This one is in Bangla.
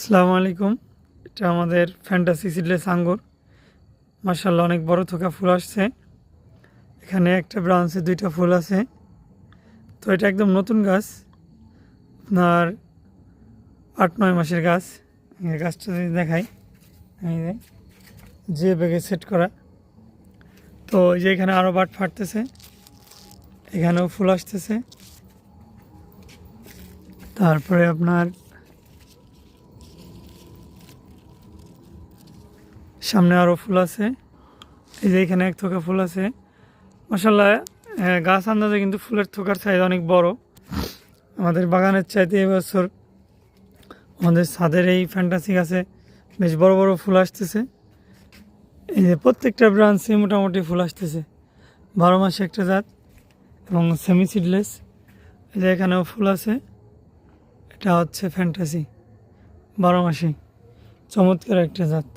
আসসালামু আলাইকুম। এটা আমাদের ফ্যান্টাসি সিডলেস আঙ্গুর। মার্শাল্লাহ অনেক বড় থোকা ফুল আসছে। এখানে একটা ব্রাঞ্চে দুইটা ফুল আছে। তো এটা একদম নতুন গাছ। আপনার আট, নয় মাসের গাছ। গাছটা যদি দেখাই যে বেগে সেট করা। তো এই যে এখানে আরও বাট ফাটতেছে। এখানেও ফুল আসতেছে। তারপরে আপনার সামনে আরও ফুল আছে। এই যে এখানে এক থোকা ফুল আছে। মাসাল্লাহ গাছ আন্দাজে কিন্তু ফুলের থোকার সাইজ অনেক বড়। আমাদের বাগানের চাইতে এবছর আমাদের ছাদের এই ফ্যান্টাসি গাছে বেশ বড় বড় ফুল আসতেছে। এই যে প্রত্যেকটা ব্রাঞ্চে মোটামুটি ফুল আসতেছে। বারো মাসে একটা জাত এবং সেমি সিডলেস এই যে এখানেও ফুল আছে। এটা হচ্ছে ফ্যান্টাসি বারো মাসি। চমৎকার একটা জাত।